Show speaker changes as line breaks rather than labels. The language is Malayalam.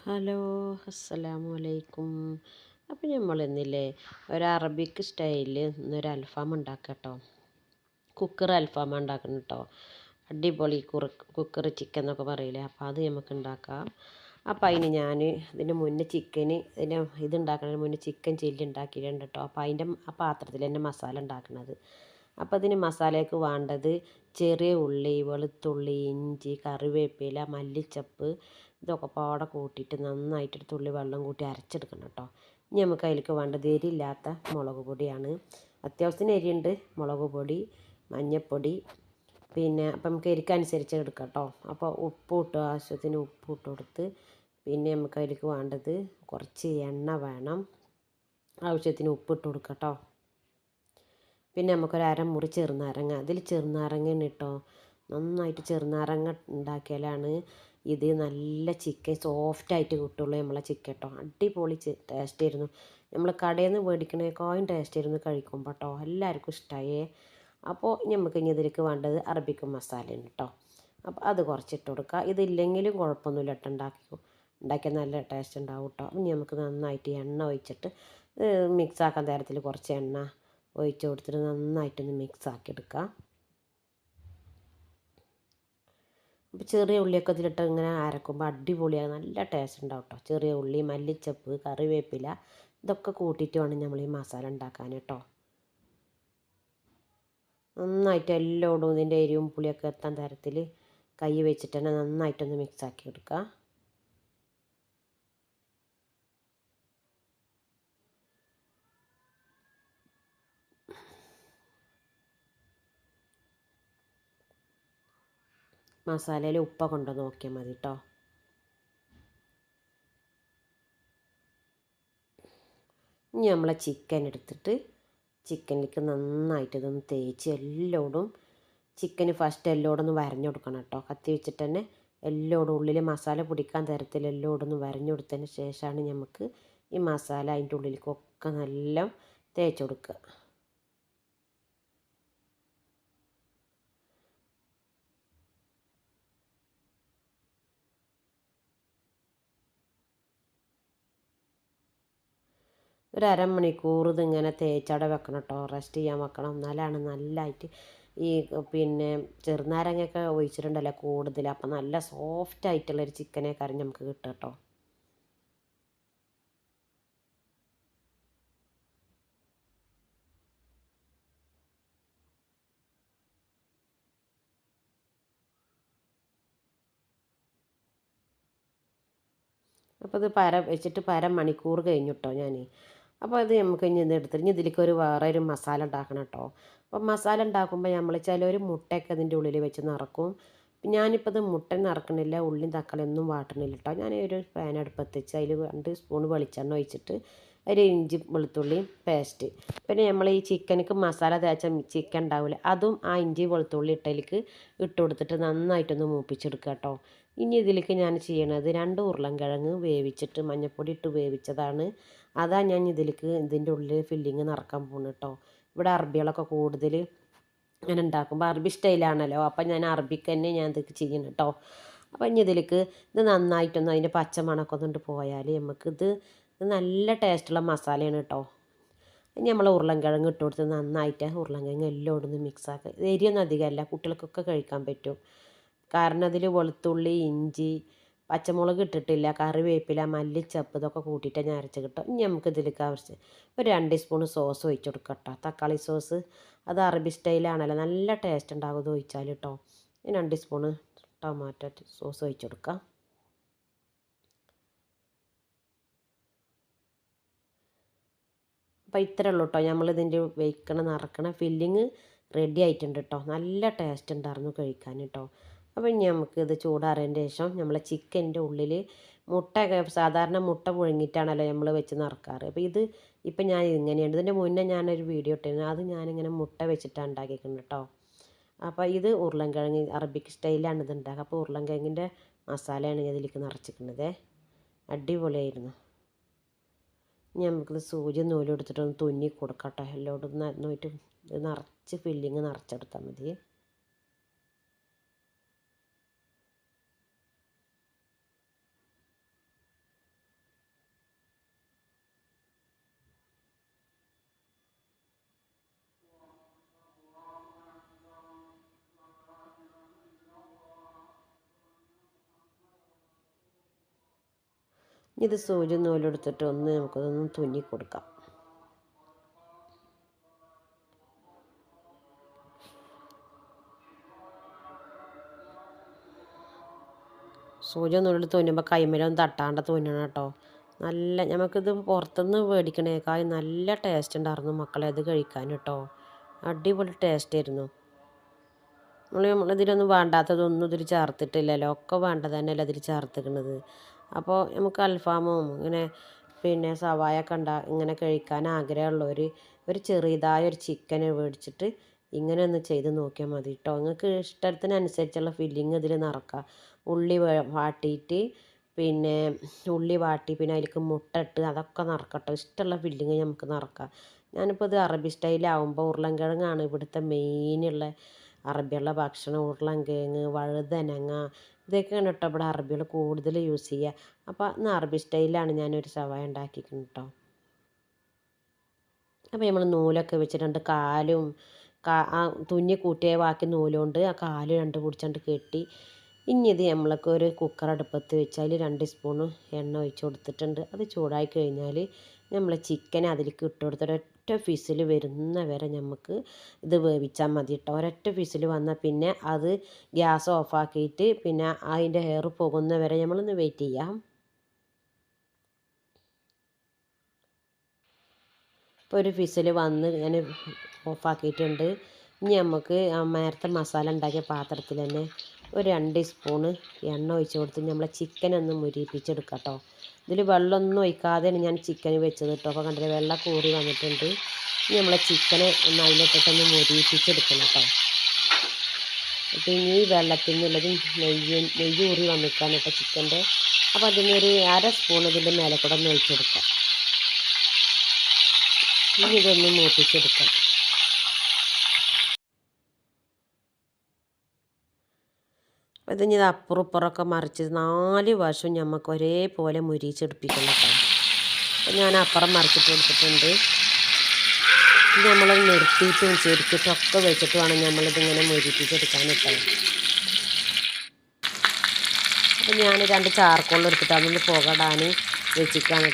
ഹലോ അസ്സലാമു അലൈക്കും അപ്പോൾ നമ്മൾ ഇന്നില്ലേ ഒരു അറബിക് സ്റ്റൈലിൽ ഇന്നൊരു അൽഫാം ഉണ്ടാക്കാം കേട്ടോ കുക്കർ അൽഫാം ഉണ്ടാക്കണം കേട്ടോ അടിപൊളി കുറു കുക്കർ ചിക്കൻ എന്നൊക്കെ പറയില്ലേ അപ്പോൾ അത് നമുക്ക് ഉണ്ടാക്കാം. അപ്പോൾ അതിന് ഞാൻ ഇതിന് മുന്നേ ചിക്കന് ഇതിന് ഇത് ഉണ്ടാക്കുന്നതിന് മുന്നേ ചിക്കൻ ചില്ലി ഉണ്ടാക്കിയിട്ടുണ്ട് കേട്ടോ അപ്പോൾ അതിന്റെ ആ പാത്രത്തിൽ തന്നെ മസാല ഉണ്ടാക്കുന്നത് അപ്പോൾ അതിന് മസാലയ്ക്ക് വേണ്ടത് ചെറിയ ഉള്ളി വെളുത്തുള്ളി ഇഞ്ചി കറിവേപ്പില മല്ലിച്ചപ്പ് ഇതൊക്കെ പാടെ കൂട്ടിയിട്ട് നന്നായിട്ട് തുള്ളി വെള്ളം കൂട്ടി അരച്ചെടുക്കണം കേട്ടോ. ഇനി നമുക്ക് അതിലേക്ക് വേണ്ടത് എരിയില്ലാത്ത മുളക് പൊടിയാണ്. അത്യാവശ്യത്തിന് എരിയുണ്ട്. മുളക് പൊടി മഞ്ഞൾപ്പൊടി പിന്നെ അപ്പം നമുക്ക് എരിക്കനുസരിച്ച് എടുക്കാം കേട്ടോ. അപ്പോൾ ഉപ്പ് ഇട്ട് ആവശ്യത്തിന് ഉപ്പ് ഇട്ട് കൊടുത്ത് പിന്നെ നമുക്ക് അതിലേക്ക് വേണ്ടത് കുറച്ച് എണ്ണ വേണം. ആവശ്യത്തിന് ഉപ്പ് ഇട്ട് കൊടുക്കാം കേട്ടോ. പിന്നെ നമുക്കൊരു അരമുറി ചെറുനാരങ്ങ. അതിൽ ചെറുനാരങ്ങ കേട്ടോ. നന്നായിട്ട് ചെറുനാരങ്ങ ഉണ്ടാക്കിയാലാണ് ഇത് നല്ല ചിക്കൻ സോഫ്റ്റായിട്ട് കിട്ടുള്ളൂ നമ്മളെ ചിക്കൻ കേട്ടോ അടിപൊളി ടേസ്റ്റ് ആയിരുന്നു. നമ്മൾ കടയിൽ നിന്ന് മേടിക്കണേക്കാളും ടേസ്റ്റ് ആയിരുന്നു കഴിക്കുമ്പോൾ കേട്ടോ എല്ലാവർക്കും ഇഷ്ടമായേ അപ്പോൾ നമുക്ക് ഇനി ഇതിലേക്ക് വേണ്ടത് അറബിക്ക് മസാലയാണ് കേട്ടോ അപ്പോൾ അത് കുറച്ചിട്ട് കൊടുക്കുക ഇതില്ലെങ്കിലും കുഴപ്പമൊന്നുമില്ല കേട്ടോ ഉണ്ടാക്കി ഉണ്ടാക്കിയാൽ നല്ല ടേസ്റ്റ് ഉണ്ടാവും കേട്ടോ ഇനി നമുക്ക് നന്നായിട്ട് എണ്ണ ഒഴിച്ചിട്ട് മിക്സാക്കാൻ തരത്തിൽ കുറച്ച് എണ്ണ ഒഴിച്ച് കൊടുത്തിട്ട് നന്നായിട്ടൊന്ന് മിക്സ് ആക്കി എടുക്കുക ചെറിയ ഉള്ളിയൊക്കെ ഇതിലിട്ട് ഇങ്ങനെ അരക്കുമ്പോൾ അടിപൊളിയാണ് നല്ല ടേസ്റ്റ് ഉണ്ടാവും കേട്ടോ ചെറിയ ഉള്ളി മല്ലിച്ചപ്പ് കറിവേപ്പില ഇതൊക്കെ കൂട്ടിയിട്ട് വേണം നമ്മൾ ഈ മസാല ഉണ്ടാക്കാൻ കേട്ടോ. നന്നായിട്ട് എല്ലാം ഇടും ഇതിന്റെ എരിവും പുളിയൊക്കെ എത്താൻ തരത്തിൽ കൈ വെച്ചിട്ട് തന്നെ നന്നായിട്ടൊന്ന് മിക്സാക്കി എടുക്കുക. മസാലയിൽ ഉപ്പ കൊണ്ട് നോക്കിയാൽ മതി കേട്ടോ ഇനി നമ്മളെ ചിക്കൻ എടുത്തിട്ട് ചിക്കനിലേക്ക് നന്നായിട്ട് ഇതൊന്ന് തേച്ച് എല്ലോടും ചിക്കന് ഫസ്റ്റ് എല്ലോടും ഒന്ന് വരഞ്ഞു കൊടുക്കണം കേട്ടോ കത്തി വെച്ചിട്ട് തന്നെ എല്ലോടും ഉള്ളിൽ മസാല പിടിക്കാൻ തരത്തിൽ എല്ലോടും ഒന്ന് വരഞ്ഞു കൊടുത്തതിന് ശേഷമാണ് നമുക്ക് ഈ മസാല അതിന്റെ ഉള്ളിലേക്കൊക്കെ നല്ല തേച്ച് കൊടുക്കുക. ഒരു അരമണിക്കൂർ ഇതിങ്ങനെ തേച്ചവിടെ വെക്കണം കേട്ടോ റെസ്റ്റ് ചെയ്യാൻ വെക്കണം. എന്നാലാണ് നല്ലതായിട്ട് ഈ പിന്നെ ചെറുനാരങ്ങയൊക്കെ ഒഴിച്ചിട്ടുണ്ടല്ലോ കൂടുതൽ. അപ്പം നല്ല സോഫ്റ്റ് ആയിട്ടുള്ളൊരു ചിക്കനെ കറി നമുക്ക് കിട്ടും കേട്ടോ അപ്പോൾ ഇത് പര വെച്ചിട്ട് പര മണിക്കൂർ കഴിഞ്ഞു കേട്ടോ ഞാൻ അപ്പോൾ അത് നമുക്ക് ഇനി ഇത് എടുത്തിട്ട് ഇനി ഇതിലേക്ക് ഒരു വേറെ ഒരു മസാല ഉണ്ടാക്കണം കേട്ടോ. അപ്പോൾ മസാല ഉണ്ടാക്കുമ്പോൾ നമ്മൾ ചിലർ മുട്ടയൊക്കെ അതിന്റെ ഉള്ളിൽ വെച്ച് നിറക്കും. ഞാനിപ്പോൾ ഇത് മുട്ട നിറക്കണില്ല ഉള്ളിയും തക്കാളി ഒന്നും വാട്ടണില്ല കേട്ടോ. ഞാൻ ഒരു പാൻ അടുപ്പത്ത് വെച്ച് അതിൽ രണ്ട് സ്പൂൺ വെളിച്ചെണ്ണ ഒഴിച്ചിട്ട് ഒരു ഇഞ്ചി വെളുത്തുള്ളി പേസ്റ്റ് പിന്നെ നമ്മൾ ഈ ചിക്കനക്ക് മസാല തേച്ച ചിക്കൻ ഉണ്ടാവില്ല അതും ആ ഇഞ്ചി വെളുത്തുള്ളി ഇട്ടതിലേക്ക് ഇട്ട് കൊടുത്തിട്ട് നന്നായിട്ടൊന്ന് മൂപ്പിച്ചെടുക്കുക കേട്ടോ. ഇനി ഇതിലേക്ക് ഞാൻ ചെയ്യണത് രണ്ട് ഉരുളൻ കിഴങ്ങ് വേവിച്ചിട്ട് മഞ്ഞൾപ്പൊടി ഇട്ട് വേവിച്ചതാണ്. അതാ ഞാൻ ഇതിലേക്ക് ഇതിന്റെ ഉള്ളിൽ ഫില്ലിങ് നിറക്കാൻ പോകുന്നത് കേട്ടോ ഇവിടെ അറബികളൊക്കെ കൂടുതൽ ഞാൻ ഉണ്ടാക്കുമ്പോൾ അറബി സ്റ്റൈലാണല്ലോ അപ്പം ഞാൻ അറബിക്ക് തന്നെ ഞാൻ ഇതൊക്കെ ചെയ്യണം കേട്ടോ അപ്പം ഇനി ഇതിലേക്ക് ഇത് നന്നായിട്ടൊന്ന് അതിന്റെ പച്ച മണക്കം കൊണ്ട് പോയാൽ നമുക്കിത് നല്ല ടേസ്റ്റുള്ള മസാലയാണ് കേട്ടോ ഇനി നമ്മൾ ഉരുളൻകിഴങ്ങ് ഇട്ട് കൊടുത്ത് നന്നായിട്ട് ഉരുളൻകിഴങ്ങ് എല്ലാം ഇടുന്ന് മിക്സാക്കുക എരിയൊന്നും അധികമല്ല. കുട്ടികൾക്കൊക്കെ കഴിക്കാൻ പറ്റും. കാരണം അതിൽ വെളുത്തുള്ളി ഇഞ്ചി പച്ചമുളക് ഇട്ടിട്ടില്ല കറിവേപ്പില മല്ലിച്ചപ്പ് ഇതൊക്കെ കൂട്ടിയിട്ട് ഞാൻ അരച്ച് കിട്ടും ഇനി നമുക്ക് ഇതിലേക്ക് ആവശ്യം ഒരു രണ്ട് സ്പൂൺ സോസ് ഒഴിച്ച് കൊടുക്കാം കേട്ടോ. തക്കാളി സോസ് അത് അറബി സ്റ്റൈലാണല്ലോ നല്ല ടേസ്റ്റ് ഉണ്ടാകും ഒഴിച്ചാൽ കേട്ടോ. രണ്ട് സ്പൂണ് ടൊമാറ്റോ സോസ് ഒഴിച്ച് കൊടുക്കാം. അപ്പോൾ ഇത്രേ ഉള്ളൂ കേട്ടോ. നമ്മളിതിന്റെ വെയ്ക്കണ നിറക്കണ ഫില്ലിങ് റെഡി ആയിട്ടുണ്ട് കേട്ടോ. നല്ല ടേസ്റ്റ് ഉണ്ടായിരുന്നു കഴിക്കാൻ കേട്ടോ. അപ്പോൾ ഇനി ഇത് ചൂടാറിയതിന്റെ ശേഷം നമ്മൾ ചിക്കന്റെ ഉള്ളിൽ മുട്ട സാധാരണ മുട്ട പുഴുങ്ങിയിട്ടാണല്ലോ നമ്മൾ വെച്ച് നിറക്കാറ്. അപ്പോൾ ഇത് ഇപ്പം ഞാൻ ഇങ്ങനെയാണ് ഇതിന്റെ മുന്നേ ഞാനൊരു വീഡിയോ ഇട്ടിരുന്നു. അത് ഞാനിങ്ങനെ മുട്ട വെച്ചിട്ടാണ് ഉണ്ടാക്കിയിരിക്കുന്നത് കേട്ടോ അപ്പോൾ ഇത് ഉരുളൻകിഴങ്ങ് അറബിക് സ്റ്റൈലാണ് ഇത് ഉണ്ടാക്കുക. അപ്പോൾ ഉരുളൻകിഴങ്ങിന്റെ മസാലയാണ് ഞാൻ ഇതിലേക്ക് നിറച്ചിരിക്കുന്നത്. അടിപൊളിയായിരുന്നു. ഇനി നമുക്കിത് സൂചി നൂലെടുത്തിട്ടൊന്ന് തുന്നി കൊടുക്കാം കേട്ടോ എല്ലോടും നോയിട്ട് ഇത് നിറച്ച് ഫില്ലിങ് നിറച്ചെടുത്താൽ മതി. ഇത് സൂചി നൂലെടുത്തിട്ട് ഒന്ന് നമുക്കതൊന്ന് തുന്നി കൊടുക്കാം. സൂചി നൂലെടുത്ത് തുന്നുമ്പോൾ കൈമേലൊന്നും തട്ടാണ്ട് തുന്നണം കേട്ടോ. നല്ല നമുക്കിത് പുറത്തുനിന്ന് മേടിക്കണേക്കാൾ നല്ല ടേസ്റ്റ് ഉണ്ടായിരുന്നു മക്കളെ അത് കഴിക്കാൻ കേട്ടോ. അടിപൊളി ടേസ്റ്റ് ആയിരുന്നു. നമ്മൾ നമ്മളിതിലൊന്നും വേണ്ടാത്തതൊന്നും ഇതിൽ ചേർത്തിട്ടില്ലല്ലോ. ഒക്കെ വേണ്ടത് തന്നെയല്ലേ അതിൽ ചേർത്തിക്കണത്. അപ്പോൾ നമുക്ക് അൽഫാമും ഇങ്ങനെ പിന്നെ സവായ ഉണ്ടാ ഇങ്ങനെ കഴിക്കാൻ ആഗ്രഹമുള്ളവർ ഒരു ചെറിയതായ ഒരു ചിക്കൻ മേടിച്ചിട്ട് ഇങ്ങനെ ഒന്ന് ചെയ്ത് നോക്കിയാൽ മതി കേട്ടോ നിങ്ങൾക്ക് ഇഷ്ടത്തിനനുസരിച്ചുള്ള ഫില്ലിങ് ഇതിൽ നിറക്കുക ഉള്ളി വാട്ടിയിട്ട് പിന്നെ ഉള്ളി വാട്ടി പിന്നെ അതിലേക്ക് മുട്ട ഇട്ട് അതൊക്കെ നിറക്കട്ടോ ഇഷ്ടമുള്ള ഫില്ലിങ് നമുക്ക് നിറക്കാം ഞാനിപ്പോൾ ഇത് അറബി സ്റ്റൈലാവുമ്പോൾ ഉരുളൻകിഴങ്ങാണ് ഇവിടുത്തെ മെയിനുള്ള അറബിയുള്ള ഭക്ഷണം. ഉരുളൻകിഴങ്ങ് വഴുതനങ്ങ ഇതൊക്കെയാണ് കേട്ടോ ഇവിടെ അറബികൾ കൂടുതൽ യൂസ് ചെയ്യുക അപ്പോൾ ഇന്ന് അറബി സ്റ്റൈലാണ് ഞാനൊരു സവായ ഉണ്ടാക്കിയിരിക്കുന്നത് കേട്ടോ അപ്പോൾ നമ്മൾ നൂലൊക്കെ വെച്ചിട്ടുണ്ട് കാലും ആ തുന്നി കൂട്ടിയ ബാക്കി നൂലുകൊണ്ട് ആ കാൽ രണ്ട് പിടിച്ചുകൊണ്ട് കെട്ടി ഇനി ഇത് നമ്മൾക്ക് ഒരു കുക്കർ അടുപ്പത്ത് വെച്ചാൽ രണ്ട് സ്പൂൺ എണ്ണ ഒഴിച്ച് കൊടുത്തിട്ടുണ്ട്. അത് ചൂടായി കഴിഞ്ഞാൽ നമ്മൾ ചിക്കൻ അതിലേക്ക് ഇട്ട് കൊടുത്ത് ഒരൊറ്റ ഫിസിൽ വരുന്ന വരെ നമുക്ക് ഇത് വേവിച്ചാൽ മതി കേട്ടോ ഒരൊറ്റ ഫിസിൽ വന്നാൽ പിന്നെ അത് ഗ്യാസ് ഓഫാക്കിയിട്ട് പിന്നെ അതിന്റെ ഹെയർ പോകുന്ന വരെ നമ്മളൊന്ന് വെയിറ്റ് ചെയ്യാം. ഇപ്പോൾ ഒരു ഫിസിൽ വന്ന് ഞാൻ ഓഫാക്കിയിട്ടുണ്ട് ഇനി നമുക്ക് നേരത്തെ മസാല ഉണ്ടാക്കിയ പാത്രത്തിൽ തന്നെ ഒരു രണ്ട് സ്പൂണ് എണ്ണ ഒഴിച്ച് കൊടുത്ത് നമ്മളെ ചിക്കൻ ഒന്ന് മുരിപ്പിച്ചെടുക്കാം കേട്ടോ ഇതിൽ വെള്ളമൊന്നും ഒഴിക്കാതെയാണ് ഞാൻ ചിക്കൻ വെച്ചത് കേട്ടോ അപ്പോൾ കണ്ടത് വെള്ളം കൂറി വന്നിട്ടുണ്ട്. ഇനി നമ്മളെ ചിക്കനെ ഒന്ന് അതിലിട്ടിട്ടൊന്ന് മുരിപ്പിച്ചെടുക്കണം കേട്ടോ അപ്പോൾ ഇനി ഈ വെള്ളത്തിൽ നിന്നുള്ളത് നെയ്യ് നെയ്യ് ഊറി വന്നിക്കാണ് കേട്ടോ ചിക്കന്റെ അപ്പോൾ അതിന് ഒരു അര സ്പൂൺ ഇതിന്റെ മേലെ കൂടെ ഒന്ന് ഒഴിച്ചെടുക്കാം. ഇനി ഇതൊന്ന് മൂപ്പിച്ചെടുക്കാം. ഇത് ഇനി അപ്പുറം ഇപ്പുറമൊക്കെ മറിച്ച് നാല് വശവും നമുക്ക് ഒരേപോലെ മുരിച്ചെടുപ്പിക്കണം കേട്ടോ അപ്പോൾ ഞാൻ അപ്പുറം മറിച്ചിട്ട് കൊടുത്തിട്ടുണ്ട്. ഇത് നമ്മൾ നിർത്തിയിട്ടും ചെരുത്തിട്ടും ഒക്കെ വെച്ചിട്ട് വേണം നമ്മളിതിങ്ങനെ മുരിപ്പിച്ചെടുക്കാൻ അപ്പം അപ്പോൾ ഞാൻ രണ്ട് ചാർക്കോൾ എടുത്തിട്ട് അതൊന്ന് പുകടാൻ വെച്ചിട്ടാണ്